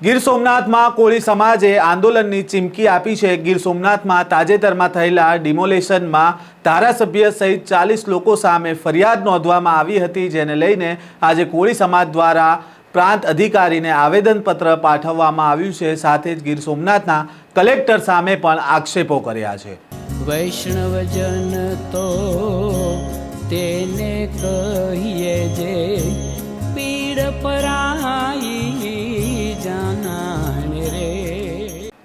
ગીર સોમનાથમાં કોળી સમાજે આંદોલનની ચીમકી આપી છે. ગીર સોમનાથમાં તાજેતરમાં થયેલા ડિમોલેશનમાં ધારાસભ્ય સહિત ચાલીસ લોકો સામે ફરિયાદ નોંધવામાં આવી હતી, જેને લઈને આજે કોળી સમાજ દ્વારા પ્રાંત અધિકારીને આવેદનપત્ર પાઠવવામાં આવ્યું છે. સાથે જ ગીર સોમનાથના કલેક્ટર સામે પણ આક્ષેપો કર્યા છે. વૈષ્ણવજન તો તેને કહીએ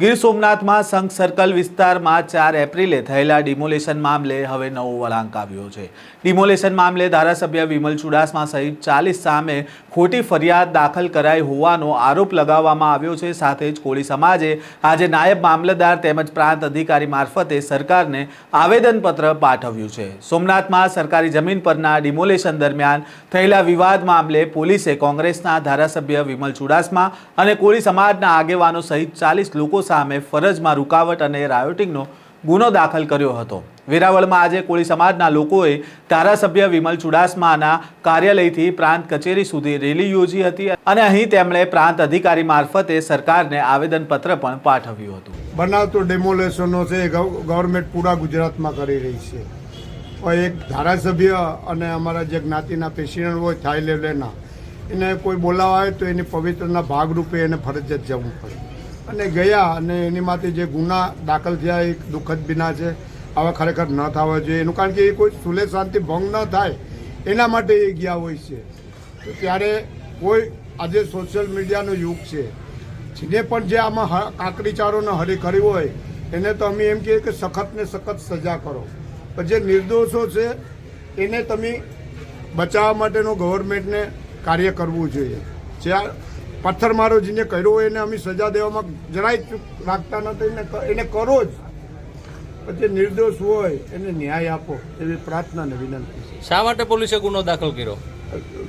ગીર સોમનાથમાં સંઘ સર્કલ વિસ્તારમાં ચાર એપ્રિલે થયેલા ડિમોલેશન મામલે હવે નવો વળાંક આવ્યો છે. ડિમોલેશન મામલે ધારાસભ્ય વિમલ ચુડાસમા સહિત ચાલીસ સામે ખોટી ફરિયાદ દાખલ કરાઈ હોવાનો આરોપ લગાવવામાં આવ્યો છે. સાથે જ કોળી સમાજે આજે નાયબ મામલતદાર તેમજ પ્રાંત અધિકારી મારફતે સરકારને આવેદનપત્ર પાઠવ્યું છે. સોમનાથમાં સરકારી જમીન પરના ડિમોલેશન દરમિયાન થયેલા વિવાદ મામલે પોલીસે કોંગ્રેસના ધારાસભ્ય વિમલ ચુડાસમા અને કોળી સમાજના આગેવાનો સહિત ચાલીસ લોકો સામે ફરજમાં રૂકાવટ અને રાયોટિંગનો ગુનો દાખલ કર્યો હતો. વેરાવળમાં આજે કોળી સમાજના લોકોએ ધારાસભ્ય વિમલ ચુડાસમાના કાર્યાલયથી પ્રાંત કચેરી સુધી રેલી યોજી હતી અને અહીં તેમણે પ્રાંત અધિકારી મારફતે સરકારને આવેદનપત્ર પણ પાઠવ્યું હતું. બનાવતો ડેમોલેશનો છે, એ ગવર્મેન્ટ પૂરા ગુજરાતમાં કરી રહી છે. એક ધારાસભ્ય અને અમારા જે જ્ઞાતિના પ્રેસિડન્ટ હોય થાઈ લેવલેના એને કોઈ બોલાવા આવે તો એની પવિત્રના ભાગરૂપે એને ફરજિયાત જવું પડે. અને ગયા અને એની માટે જે ગુના દાખલ થયા એ દુઃખદ બિના છે. આવા ખરેખર ન થવા જોઈએ. એનું કારણ કે એ કોઈ સુલે શાંતિ ભંગ ન થાય. એના માટે એ ગયા હોય છે. તો ત્યારે કોઈ આજે સોશિયલ મીડિયાનો યુગ છે. જેને પણ જે આમાં કાંકરીચારોને હરી કર્યું હોય, એને તો અમે એમ કહીએ કે સખત ને સખત સજા કરો. પણ જે નિર્દોષો છે, એને તમે બચાવવા માટેનું ગવર્મેન્ટને કાર્ય કરવું જોઈએ. જ્યાં પથ્થરમારો જેને કર્યો હોય એને અમે સજા દેવામાં જરાય ચૂક રાખતા નથી ને એને કરો જ. પછી નિર્દોષ હોય એને ન્યાય આપો એવી પ્રાર્થના ને વિનંતી શા માટે પોલીસે ગુનો દાખલ કર્યો?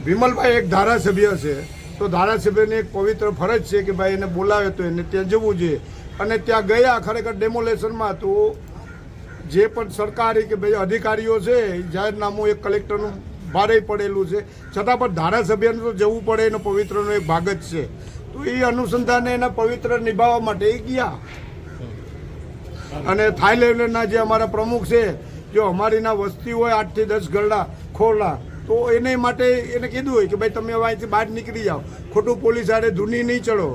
વિમલભાઈ એક ધારાસભ્ય છે. તો ધારાસભ્યની એક પવિત્ર ફરજ છે કે ભાઈ એને બોલાવે તો એને ત્યાં જવું જોઈએ અને ત્યાં ગયા ખરેખર ડેમોલેશનમાં તો જે પણ સરકારી કે ભાઈ અધિકારીઓ છે જાહેરનામું એક કલેક્ટરનું ભારે પડેલું છે. છતાં પણ ધારાસભ્યને તો જવું પડે, એનો પવિત્રનો એક ભાગ જ છે. તો એ અનુસંધાને એના પવિત્ર નિભાવવા માટે એ ગયા. અને થાઈલેન્ડના જે અમારા પ્રમુખ છે, જો અમારીના વસ્તી હોય આઠથી દસ ગરડા ખોરડા, તો એને માટે એને કીધું હોય કે ભાઈ તમે હવે અહીંથી બહાર નીકળી જાઓ. ખોટું પોલીસ આડે ધૂની નહીં ચડો.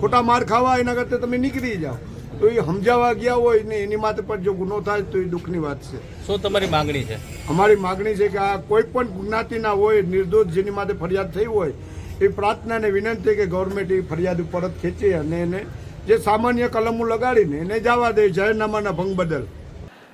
ખોટા માર ખાવા એના કરતાં તમે નીકળી જાઓ. તો એ સમજાવવા ગયા હોય ને એની માટે પણ જો ગુનો થાય તો એ દુઃખની વાત છે. શું તમારી માંગણી છે? અમારી માંગણી છે કે આ કોઈ પણ જ્ઞાતિના હોય નિર્દોષ જેની માટે ફરિયાદ થઈ હોય એ પ્રાર્થનાને વિનંતી કે ગવર્મેન્ટ એ ફરિયાદ પરત ખેંચી અને એને જે સામાન્ય કલમો લગાડીને એને જવા દે જાહેરનામાના ભંગ બદલ.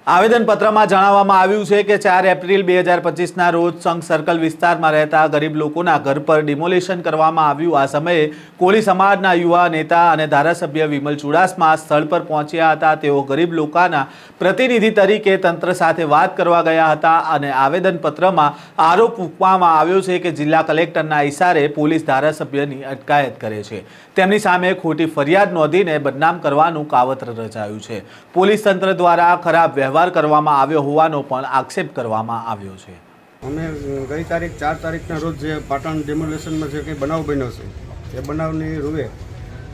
આવેદનપત્રમાં જણાવવામાં આવ્યું છે કે ચાર એપ્રિલ બે હજાર પચીસના રોજ સંઘ સર્કલ વિસ્તારમાં રહેતા ગરીબ લોકોના ઘર પર ડિમોલેશન કરવામાં આવ્યું. આ સમયે કોળી સમાજના યુવા નેતા અને ધારાસભ્ય વિમલ ચુડાસમા સ્થળ પર પહોંચ્યા હતા. તેઓ ગરીબ લોકોના પ્રતિનિધિ તરીકે તંત્ર સાથે વાત કરવા ગયા હતા અને આવેદનપત્રમાં આરોપ મૂકવામાં આવ્યો છે કે જિલ્લા કલેક્ટરના ઇશારે પોલીસ ધારાસભ્યની અટકાયત કરે છે. તેમની સામે ખોટી ફરિયાદ નોંધીને બદનામ કરવાનું કાવતર રચાયું છે. પોલીસ તંત્ર દ્વારા ખરાબ વ્યવહાર કરવામાં આવ્યો હોવાનો પણ આક્ષેપ કરવામાં આવ્યો છે. અમે ગઈ તારીખ ચાર તારીખના રોજ જે પાટણ ડેમોલેશનમાં જે કંઈ બનાવ બન્યો છે એ બનાવની રૂએ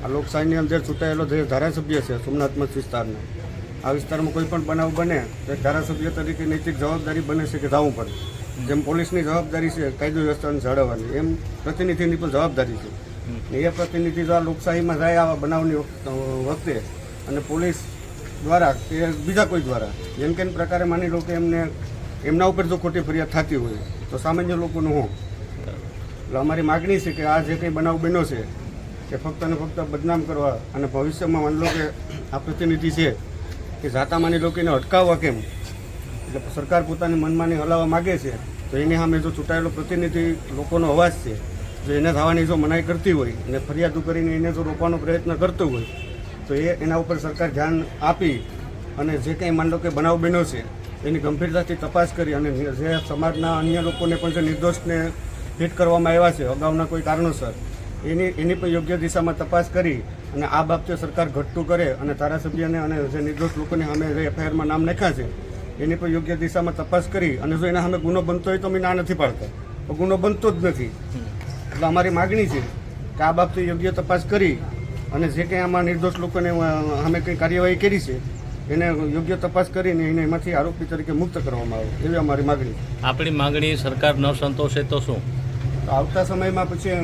આ લોકશાહીની અંદર ચૂંટાયેલો જે ધારાસભ્ય છે સોમનાથ મત વિસ્તારનો આ વિસ્તારમાં કોઈ પણ બનાવ બને તો ધારાસભ્ય તરીકે નૈતિક જવાબદારી બને છે કે જવું પડે. જેમ પોલીસની જવાબદારી છે કાયદો વ્યવસ્થાને જાળવવાની એમ પ્રતિનિધિની પણ જવાબદારી છે. એ પ્રતિનિધિ જો આ લોકશાહીમાં જાય આવા બનાવની વખતે અને પોલીસ દ્વારા, કે બીજા કોઈ દ્વારા. જેમ કે પ્રકારે માની લો કે એમને, એમના ઉપર જો ખોટી ફરિયાદ થતી હોય, તો સામાન્ય લોકોનું હું. એટલે અમારી માગણી છે કે આ જે કંઈ બનાવ બન્યો છે કે ફક્ત અને ફક્ત બદનામ કરવા અને ભવિષ્યમાં માની લો કે આ પ્રતિનિધિ છે કે જાતા માની લો કે એને અટકાવવા કેમ? એટલે સરકાર પોતાની મનમાની હલાવવા માગે છે, તો એની સામે જો ચૂંટાયેલો પ્રતિનિધિ લોકોનો અવાજ છે જો એને થવાની જો મનાઈ કરતી હોય અને ફરિયાદો કરીને એને જો રોકવાનો પ્રયત્ન કરતો હોય તો એ એના ઉપર સરકાર ધ્યાન આપી અને જે કંઈ માની લો કે બનાવ બન્યો છે, એની ગંભીરતાથી તપાસ કરી અને જે સમાજના અન્ય લોકોને પણ જે નિર્દોષને હિટ કરવામાં આવ્યા છે, અગાઉના કોઈ કારણોસર, એની એની પણ યોગ્ય દિશામાં તપાસ કરી અને આ બાબતે સરકાર ઘટતું કરે અને ધારાસભ્યને અને જે નિર્દોષ લોકોને અમે જે એફઆઈઆરમાં નામ લખ્યા છે, એની પણ યોગ્ય દિશામાં તપાસ કરી અને જો એના સામે ગુનો બનતો હોય તો અમે ના નથી પાડતા. ગુનો બનતો જ નથી. એટલે અમારી માગણી છે કે આ બાબતે યોગ્ય તપાસ કરી અને જે કંઈ આમાં નિર્દોષ લોકોને અમે કંઈ કાર્યવાહી કરી છે એને યોગ્ય તપાસ કરીને એને એમાંથી આરોપી તરીકે મુક્ત કરવામાં આવે એવી અમારી માગણી આપણી માંગણી સરકાર ન સંતોષે તો શું? તો આવતા સમયમાં પછી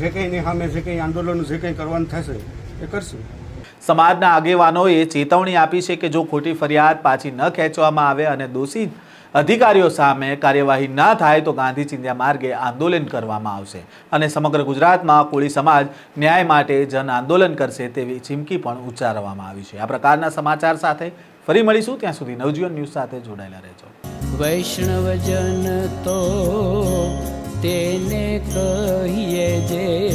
જે કંઈ સામે જે કંઈ આંદોલન જે કંઈ કરવાનું થશે એ કરશું. સમાજના આગેવાનોએ ચેતવણી આપી છે કે જો ખોટી ફરિયાદ પાછી ન ખેંચવામાં આવે અને દોષી અધિકારીઓ સામે કાર્યવાહી ન થાય તો ગાંધી ચિંધ્યા માર્ગે આંદોલન કરવામાં આવશે અને સમગ્ર ગુજરાતમાં કોળી સમાજ ન્યાય માટે જન આંદોલન કરશે તેવી ચીમકી પણ ઉચ્ચારવામાં આવી છે. આ પ્રકારના સમાચાર સાથે ફરી મળીશું. ત્યાં સુધી નવજીવન ન્યૂઝ સાથે જોડાયેલા રહેજો. વૈષ્ણવજન તો તેને કહીએ જે